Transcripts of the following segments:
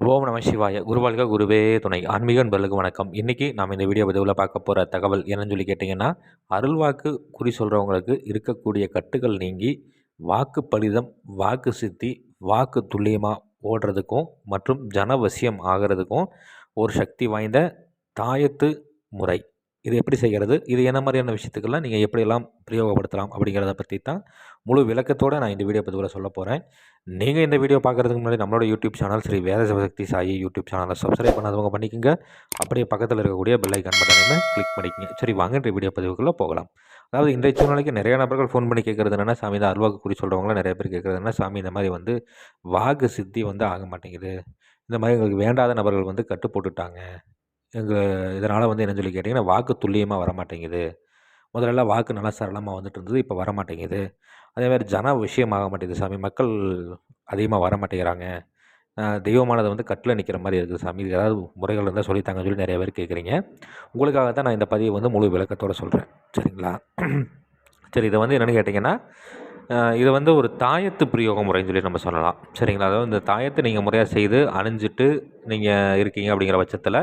ஓம் நம சிவாய. குருவாழ்க குருவே துணை. ஆன்மீக அன்பர்களுக்கு வணக்கம். இன்றைக்கி நாம் இந்த வீடியோ பதிவில் பார்க்க போகிற தகவல் என்னன்னு சொல்லி கேட்டிங்கன்னா அருள்வாக்கு குறி சொல்கிறவங்களுக்கு இருக்கக்கூடிய கட்டுகள் நீங்கி வாக்கு பலிதம் வாக்கு சித்தி வாக்கு துல்லியமாக ஓடுறதுக்கும் மற்றும் ஜனவசியம் ஆகிறதுக்கும் ஒரு சக்தி வாய்ந்த தாயத்து முறை. இது எப்படி செய்கிறது? இது என்ன மாதிரியான விஷயத்துக்கெல்லாம் நீங்கள் எப்படியெல்லாம் பிரயோகப்படுத்தலாம் அப்படிங்கிறத பற்றி தான் முழு விளக்கத்தோடு நான் இந்த வீடியோ பதிவில் சொல்ல போகிறேன். நீங்கள் இந்த வீடியோ பார்க்குறதுக்கு முன்னாடி நம்மளோட YouTube channel Sri Veda Sivasakthi Sai YouTube சேனலை சப்ஸ்கிரைப் பண்ணாதவங்க பண்ணிக்கோங்க. அப்படியே பக்கத்தில் இருக்கக்கூடிய பெல் ஐக்கான் பட்டனையுமே கிளிக் பண்ணிக்கோங்க. சரி வாங்க இந்த வீடியோ பதிவுக்குள்ளே போகலாம். அதாவது இன்றைய சூழ்நிலைக்கு நிறைய நபர்கள் ஃபோன் பண்ணி கேட்குறது என்னென்னா சாமி தான் அல்வாக்கு குறி சொல்கிறவங்களாம் நிறைய பேர் கேட்குறது என்ன சாமி இந்த மாதிரி வந்து வாக்கு சித்தி வந்து ஆக மாட்டேங்குது. இந்த மாதிரி எங்களுக்கு வேண்டாத நபர்கள் வந்து கட்டு போட்டுட்டாங்க எங்கள் இதனால் வந்து என்ன சொல்லி கேட்டிங்கன்னா வாக்கு துல்லியமாக வர மாட்டேங்குது முதல்லலாம் வாக்கு நல்லா சரளமாக வந்துட்டு இருந்தது இப்போ வர மாட்டேங்குது அதேமாதிரி ஜன விஷயம் ஆக மாட்டேங்குது சாமி. மக்கள் அதிகமாக வர மாட்டேங்கிறாங்க தெய்வமானது வந்து கட்டில் நிற்கிற மாதிரி இருக்குது சாமி. ஏதாவது முறைகள் இருந்தால் சொல்லித்தாங்கன்னு சொல்லி நிறைய பேர் கேட்குறீங்க. உங்களுக்காக தான் நான் இந்த பதிவை வந்து முழு விளக்கத்தோடு சொல்கிறேன் சரிங்களா? சரி இதை வந்து என்னென்னு கேட்டிங்கன்னா இதை வந்து ஒரு தாயத்து பிரயோக முறைன்னு சொல்லி நம்ம சொல்லலாம். சரிங்களா? அதாவது இந்த தாயத்தை நீங்கள் முறையாக செய்து அணிஞ்சிட்டு நீங்கள் இருக்கீங்க அப்படிங்கிற பட்சத்தில்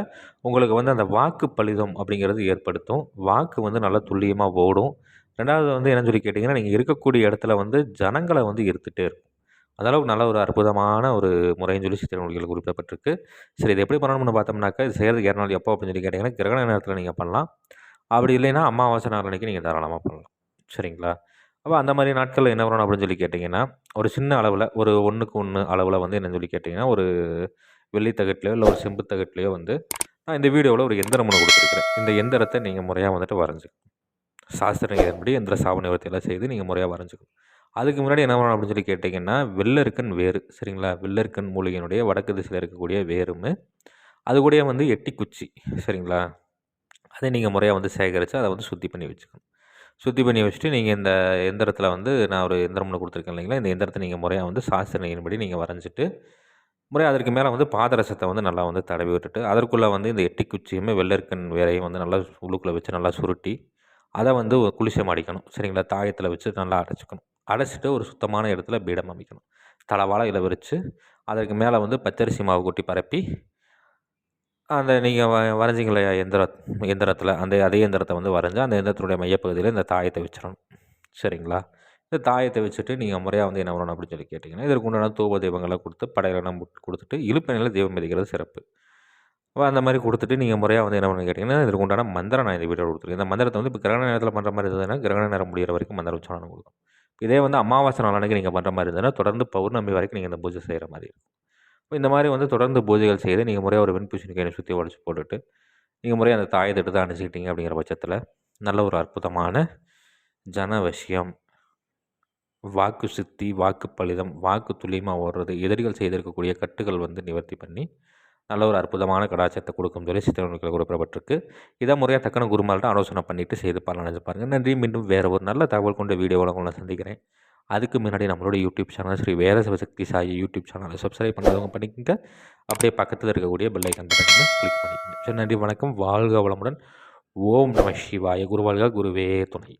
உங்களுக்கு வந்து அந்த வாக்கு பலிதம் அப்படிங்கிறது ஏற்படுத்தும். வாக்கு வந்து நல்லா துல்லியமாக ஓடும். ரெண்டாவது வந்து என்னன்னு சொல்லி கேட்டிங்கன்னா நீங்கள் இருக்கக்கூடிய இடத்துல வந்து ஜனங்களை வந்து இருத்துகிட்டே இருக்கும். அதளவுக்கு நல்ல ஒரு அற்புதமான ஒரு முறைன்னு சொல்லி சித்திரமொழிகள் குறிப்பிடப்பட்டிருக்கு. சரி இது எப்படி பண்ணணும்னு பார்த்தோம்னாக்கா இது செய்கிறதுக்கு ஏற நாள் எப்போ அப்படின்னு சொல்லி கேட்டிங்கன்னா கிரகண நேரத்தில் நீங்கள் பண்ணலாம். அப்படி இல்லைன்னா அமாவாசை நாள் அன்றைக்கி நீங்கள் தாராளமாக பண்ணலாம். சரிங்களா? அப்போ அந்த மாதிரி நாட்களில் என்ன பண்ணணும் அப்படின்னு சொல்லி கேட்டிங்கன்னா ஒரு சின்ன அளவில் ஒரு ஒன்றுக்கு ஒன்று அளவில் வந்து என்னன்னு சொல்லி கேட்டிங்கன்னா ஒரு வெள்ளி தகட்டிலையோ இல்லை ஒரு செம்பு தகட்டிலையோ வந்து நான் இந்த வீடியோவில் ஒரு எந்திரம் ஒன்று கொடுத்துருக்குறேன். இந்த எந்திரத்தை நீங்கள் முறையாக வந்துட்டு வரைஞ்சிக்கணும். சாஸ்திர இதன்படி எந்திர சாபநிவர்த்தியெல்லாம் செய்து நீங்கள் முறையாக வரைஞ்சிக்கணும். அதுக்கு முன்னாடி என்ன பண்ணணும் அப்படின்னு சொல்லி கேட்டிங்கன்னா வெள்ளருக்கன் வேறு சரிங்களா? வெள்ளருக்கன் மூலிகையினுடைய வடக்கு திசையில் இருக்கக்கூடிய வேறும் அது கூட வந்து எட்டி குச்சி சரிங்களா? அதை நீங்கள் முறையாக வந்து சேகரித்து அதை வந்து சுத்தி பண்ணி வச்சுக்கணும். சுத்தி பண்ணி வச்சுட்டு நீங்கள் இந்த எந்திரத்தில் வந்து நான் ஒரு எந்திரம் ஒன்று கொடுத்துருக்கேன் இல்லைங்களா? இந்த எந்திரத்தை நீங்கள் முறையாக வந்து சாஸ்திரனையின்படி நீங்கள் வரைஞ்சிட்டு முறையாக அதற்கு மேலே வந்து பாதரசத்தை வந்து நல்லா வந்து தடவி விட்டுட்டு அதற்குள்ளே வந்து இந்த எட்டி குச்சியுமே வெள்ளரிக்கன் வேறையும் வந்து நல்லா உள்ளுக்குள்ளே வச்சு நல்லா சுருட்டி அதை வந்து குளிசம் அடிக்கணும் சரிங்களா? தாயத்தில் வச்சு நல்லா அடைச்சிக்கணும். அடைச்சிட்டு ஒரு சுத்தமான இடத்துல பீடம் அமைக்கணும். தளவாழை இலை விரித்து அதற்கு மேலே வந்து பச்சரிசி மாவு கொட்டி பரப்பி அந்த நீங்கள் வ வரைஞ்சிங்க எந்திர எந்திரத்தில் அந்த அதே எந்திரத்தை வந்து வரைஞ்சி அந்த எந்திரத்தினுடைய மையப்பகுதியில் இந்த தாயத்தை வச்சிடணும். சரிங்களா? இந்த தாயத்தை வச்சுட்டு நீங்கள் முறையாக வந்து என்ன வரணும் அப்படின்னு சொல்லி கேட்டிங்கன்னா இதற்கு உண்டான தூப தெய்வங்களை கொடுத்து படையலாம் கொடுத்துட்டு இழுப்பணியில் தெய்வம் மிதிக்கிறது சிறப்பு. அப்போ அந்த மாதிரி கொடுத்துட்டு நீங்கள் முறையாக வந்து என்ன பண்ணு கேட்டிங்கன்னா இதற்கு உண்டான மந்திரம் நான் இந்த வீடியோ கொடுத்துருக்கேன் இந்த மந்திரத்தை வந்து இப்போ கிரகண நேரத்தில் பண்ணுற மாதிரி இருந்ததுன்னா கிரகண நேரம் முடிகிற வரைக்கும் மந்திரம் உச்சாரணம் கொடுக்கும் இதே வந்து அமாவாசை நாளானைக்கு நீங்கள் பண்ணுற மாதிரி இருந்ததுன்னா தொடர்ந்து பௌர்ணமி வரைக்கும் நீங்கள் இந்த பூஜை செய்கிற மாதிரி இருக்கும். இந்த மாதிரி வந்து தொடர்ந்து பூஜைகள் செய்து நீங்கள் முறையாக ஒரு வெண்பூசணிக்காயை சுற்றி உடச்சி போட்டுட்டு நீங்கள் முறையாக அந்த தாயத்தை தான் அணிச்சிக்கிட்டீங்க அப்படிங்கிற பட்சத்தில் நல்ல ஒரு அற்புதமான ஜனவசியம் வாக்கு சித்தி வாக்கு பலிதம் வாக்கு துல்லியமாக ஓடுறது எதிரிகள் செய்திருக்கக்கூடிய கட்டுகள் வந்து நிவர்த்தி பண்ணி நல்ல ஒரு அற்புதமான கடாச்சாரத்தை கொடுக்கும் சொல்லி சித்திரனுக்கள் குறிப்பிடப்பட்டிருக்கு. இதை முறையாக தக்கன குருமால்கிட்ட ஆலோசனை பண்ணிவிட்டு செய்து பலனடைஞ்சு பாருங்கள் நன்றி. மீண்டும் வேறு ஒரு நல்ல தகவல் கொண்ட வீடியோவில் உங்களை சந்திக்கிறேன். அதுக்கு முன்னாடி நம்மளோட YouTube channel Sri Veda Sivasakthi Sai YouTube சேனலை சப்ஸ்கிரைப் பண்ணாதவங்க பண்ணிக்கோங்க. அப்படியே பக்கத்தில் இருக்கக்கூடிய பெல்லைக்கன் பட்டனை கிளிக் பண்ணிக்கோங்க. சரி நன்றி வணக்கம். வாழ்க வளமுடன். ஓம் நம சிவாய. குருவாழ்க குருவே துணை.